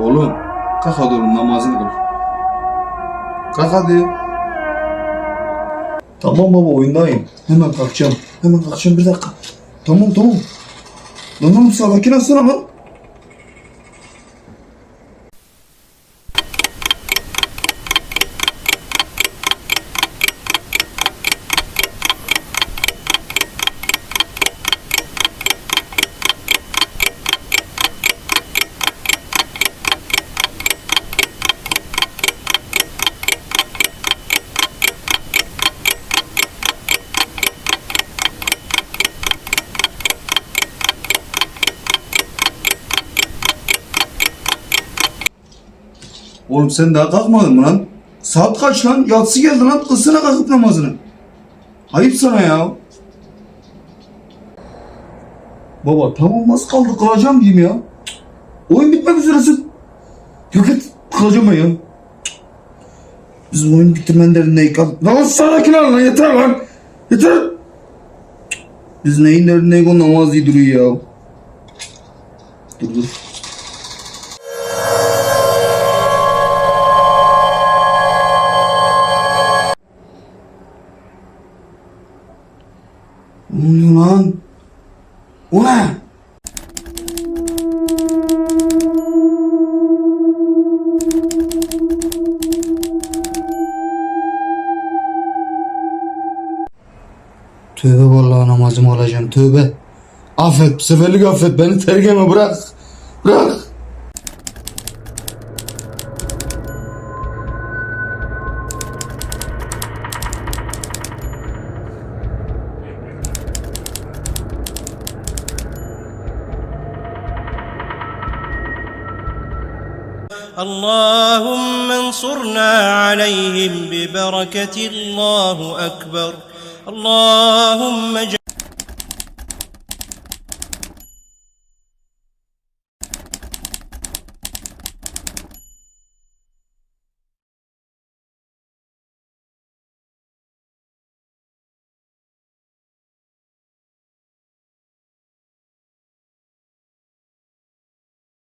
Oğlum kalk hadi oğlum namazını kıl. Kalk hadi. Tamam baba oyundayım. Hemen kalkacağım. Hemen kalkacağım bir dakika. Tamam tamam. Lan oğlum sakin olsana lan. Oğlum sen daha kalkmadın mı lan? Saat kaç lan? Yatsı geldi lan. Kılsana kalkıp namazını. Ayıp sana ya. Baba tamam nasıl kaldı kalacağım diyeyim ya. Cık. Oyun bitmek üzeresin. Yok et kalacağım ben ya. Cık. Biz oyun bitirmenin derindeyiz. Lan sakin ol lan yeter lan. Yeter. Cık. Biz neyin derindeyiz o namaz diye duruyor ya. Dur dur. Ne oluyor lan? O ne? Tövbe vallahi namazımı alacağım tövbe. Affet seferlik affet beni terk etme bırak. Bırak. اللهم انصرنا عليهم ببركة الله أكبر. اللهم